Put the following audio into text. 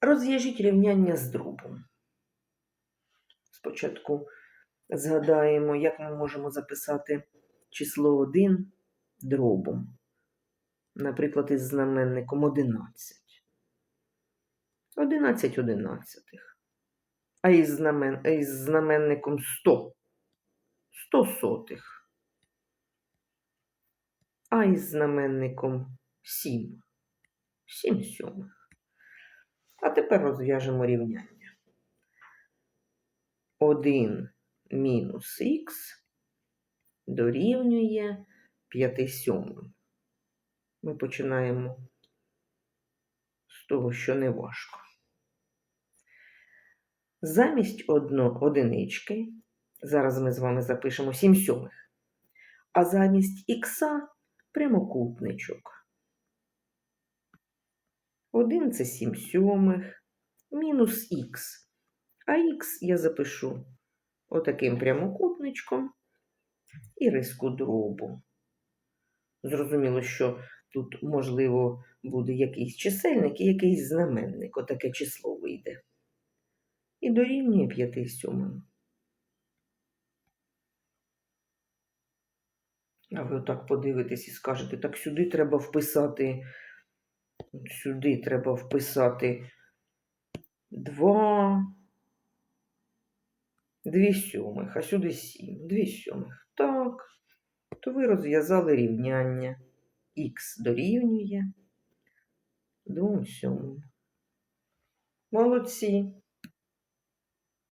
Розв'яжіть рівняння з дробом. Спочатку згадаємо, як ми можемо записати число 1 дробом. Наприклад, із знаменником 11. 11 одинадцятих. А із, знамен... а із знаменником 100. 100 сотих. А із знаменником 7. 7 сьомих. А тепер розв'яжемо рівняння. 1 мінус х дорівнює 5 сьомим. Ми починаємо з того, що не важко. Замість одно, одинички, зараз ми з вами запишемо 7 сьомих, а замість х прямокутничок. 1 це 7 сьомих, мінус х. А х я запишу отаким прямокутничком і риску дробу. Зрозуміло, що тут, можливо, буде якийсь чисельник і якийсь знаменник, отаке число вийде. І дорівнює 5 сьомим. А ви отак подивитесь і скажете, так сюди треба вписати, сюди треба вписати 2, 2 сьомих, а сюди 7, 2 сьомих. Так, то ви розв'язали рівняння. Х дорівнює 2 сьомим. Молодці.